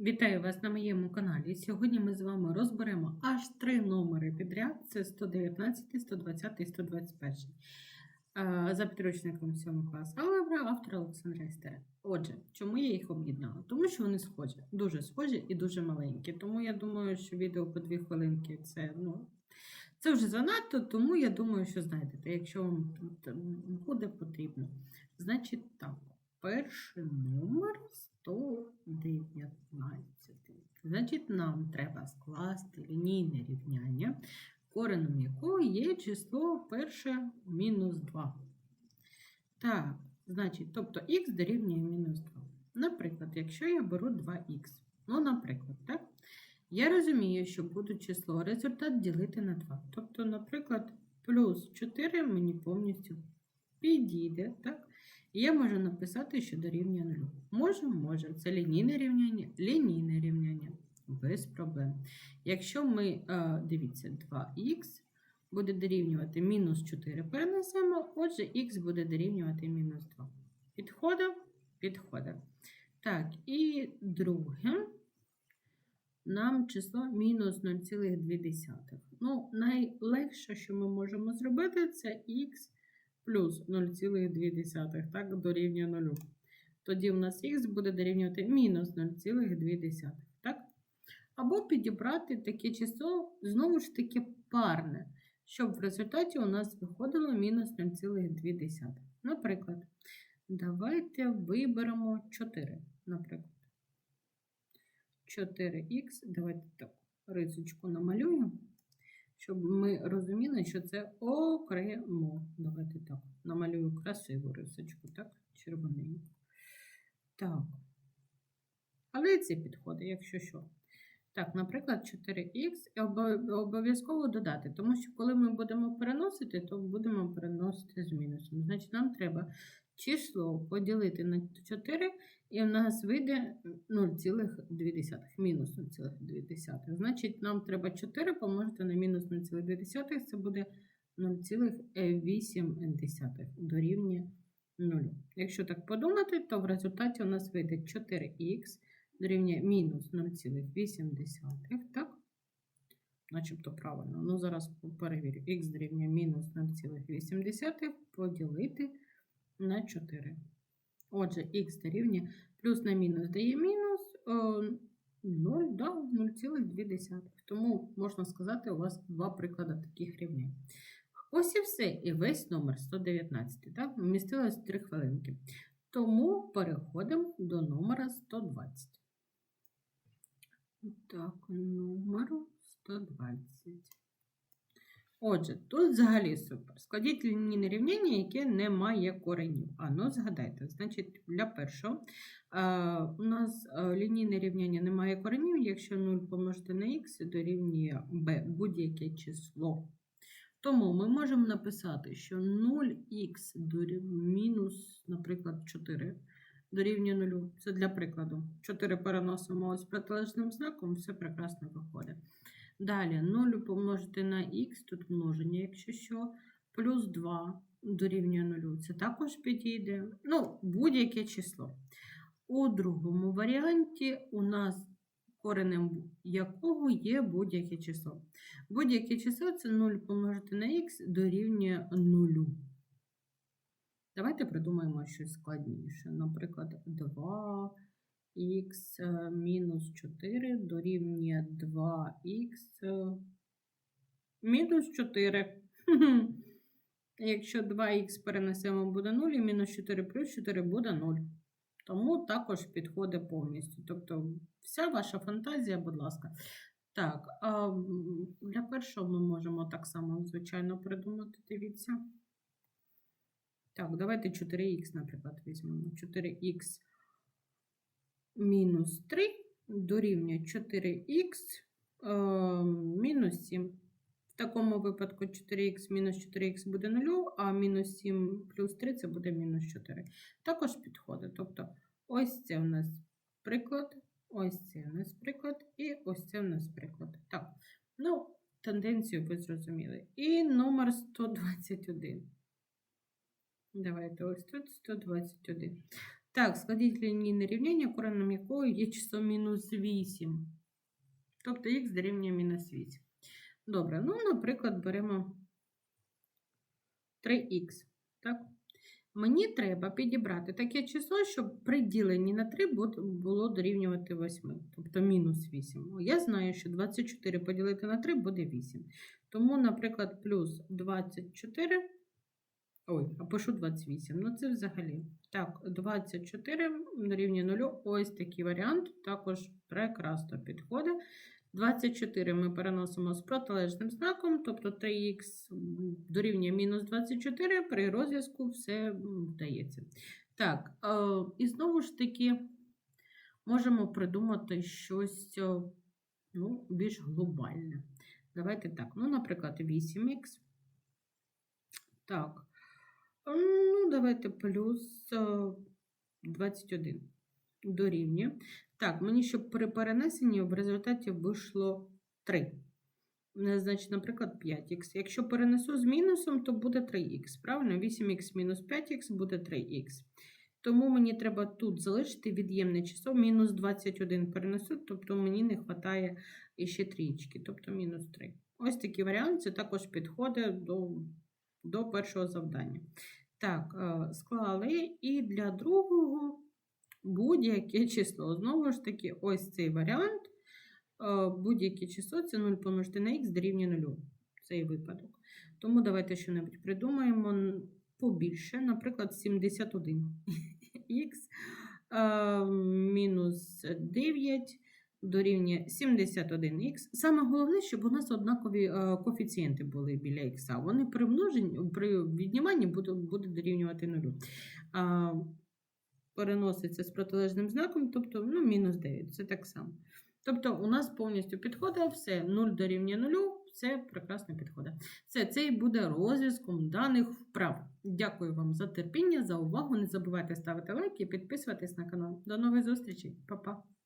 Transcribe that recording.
Вітаю вас на моєму каналі. Сьогодні ми з вами розберемо аж три номери підряд: це 119, 120 і 121. Е, За підручником 7 класу алгебра автора Олександра Істера. Отже, чому я їх об'єднала? Тому що вони схожі, дуже схожі і дуже маленькі. Тому я думаю, що відео по 2 хвилинки це, ну, це вже занадто, тому я думаю, що знайдете, якщо вам буде потрібно. Значить так. Перший номер 119. Значить, нам треба скласти лінійне рівняння, кореном якого є число перше мінус 2. Так, значить, тобто х дорівнює мінус 2. Наприклад, якщо я беру 2х, ну, наприклад, так, я розумію, що буду число результат ділити на 2. Тобто, наприклад, плюс 4 мені повністю підійде, так? І я можу написати, що дорівнює 0. Можу, може. Це лінійне рівняння, лінійне рівняння. Без проблем. Якщо ми, е, дивіться, 2х буде дорівнювати мінус 4, перенесемо, отже, х буде дорівнювати мінус 2. Підходить? Підходить. Так, і друге, нам число мінус 0,2. Ну, найлегше, що ми можемо зробити, це х плюс 0,2, так, дорівнює 0. Тоді в нас х буде дорівнювати мінус 0,2. Так? Або підібрати таке число, знову ж таки, парне, щоб в результаті у нас виходило мінус 0,2. Наприклад, давайте виберемо 4. Наприклад, 4х, давайте так, рисочку намалюємо щоб ми розуміли, що це окремо. Давайте так, намалюю красиву рисочку, так, червоненьку. Так. Але це підходить, якщо що. Так, наприклад, 4х обов'язково додати, тому що коли ми будемо переносити, то будемо переносити з мінусом. Значить, нам треба число поділити на 4, і в нас вийде 0,2, мінус 0,2. Значить, нам треба 4 помножити на мінус 0,2, це буде 0,8 дорівнює 0. Якщо так подумати, то в результаті у нас вийде 4х дорівнює мінус 0,8, так? Начебто правильно. Ну, зараз перевірю. Х дорівнює мінус 0,8 поділити на 4. Отже, х дорівнює плюс на мінус дає мінус 0, да, 0,2. Тому, можна сказати, у вас два приклади таких рівнянь. Ось і все. І весь номер 119. Так? Вмістилось 3 хвилинки. Тому переходимо до номера 120. Так, номер 120. Отже, тут взагалі супер. Складіть лінійне рівняння, яке не має коренів. А ну згадайте, значить, для першого а, у нас лінійне рівняння не має коренів, якщо 0 помножити на х дорівнює b будь-яке число. Тому ми можемо написати, що 0х дорівнює мінус, наприклад, 4 дорівнює 0. Це для прикладу. 4 переносимо з протилежним знаком, все прекрасно виходить. Далі 0 помножити на х, тут множення, якщо що, плюс 2 дорівнює 0. Це також підійде. Ну, будь-яке число. У другому варіанті у нас коренем якого є будь-яке число. Будь-яке число це 0 помножити на х дорівнює 0. Давайте придумаємо щось складніше. Наприклад, 2х мінус 4 дорівнює 2х мінус 4. Якщо 2х перенесемо буде 0, і мінус 4 плюс 4 буде 0. Тому також підходить повністю. Тобто, вся ваша фантазія, будь ласка. Так, а для першого ми можемо так само, звичайно, придумати, дивіться. Так, давайте 4х, наприклад, візьмемо. 4х мінус 3 дорівнює 4х е, мінус 7. В такому випадку 4х мінус 4х буде 0, а мінус 7 плюс 3 це буде мінус 4. Також підходить. Тобто, ось це у нас приклад, ось це у нас приклад, і ось це у нас приклад. Так, ну, тенденцію ви зрозуміли. І номер 121. Давайте ось тут 121. Так, складіть лінійне рівняння, кореном якого є число мінус 8. Тобто х дорівнює мінус 8. Добре, ну, наприклад, беремо 3х. Так? Мені треба підібрати таке число, щоб при діленні на 3 було дорівнювати 8, тобто мінус 8. Я знаю, що 24 поділити на 3 буде 8. Тому, наприклад, плюс 24. Ой, а пишу 28. Ну, це взагалі. Так, 24 дорівнює 0. Ось такий варіант. Також прекрасно підходить. 24 ми переносимо з протилежним знаком, тобто 3х дорівнює мінус 24, при розв'язку все вдається. Так, е, і знову ж таки можемо придумати щось е, ну, більш глобальне. Давайте так, ну, наприклад, 8х. Так, ну, давайте плюс е, 21 дорівнює. Так, мені щоб при перенесенні в результаті вийшло 3. Е, Значить, наприклад, 5х. Якщо перенесу з мінусом, то буде 3х. Правильно? 8х мінус 5х буде 3х. Тому мені треба тут залишити від'ємне число. Мінус 21 перенесу, тобто мені не вистачає ще трічки, тобто мінус 3. Ось такий варіант, це також підходить до, до першого завдання. Так, е, склали. І для другого будь-яке число. Знову ж таки, ось цей варіант. Е, Будь-яке число це 0 помножити на х дорівнює 0. Цей випадок. Тому давайте щось придумаємо побільше. Наприклад, 71 х мінус 9 дорівнює 71х. Саме головне, щоб у нас однакові е, коефіцієнти були біля х. Вони при множенні, при відніманні будуть, будуть дорівнювати 0 а, переноситься з протилежним знаком, тобто ну, мінус 9. Це так само. Тобто, у нас повністю підходить все 0 дорівнює 0, все прекрасно підходить. Все, це і буде розв'язком даних вправ. Дякую вам за терпіння, за увагу. Не забувайте ставити лайки і підписуватись на канал. До нових зустрічей, Па-па!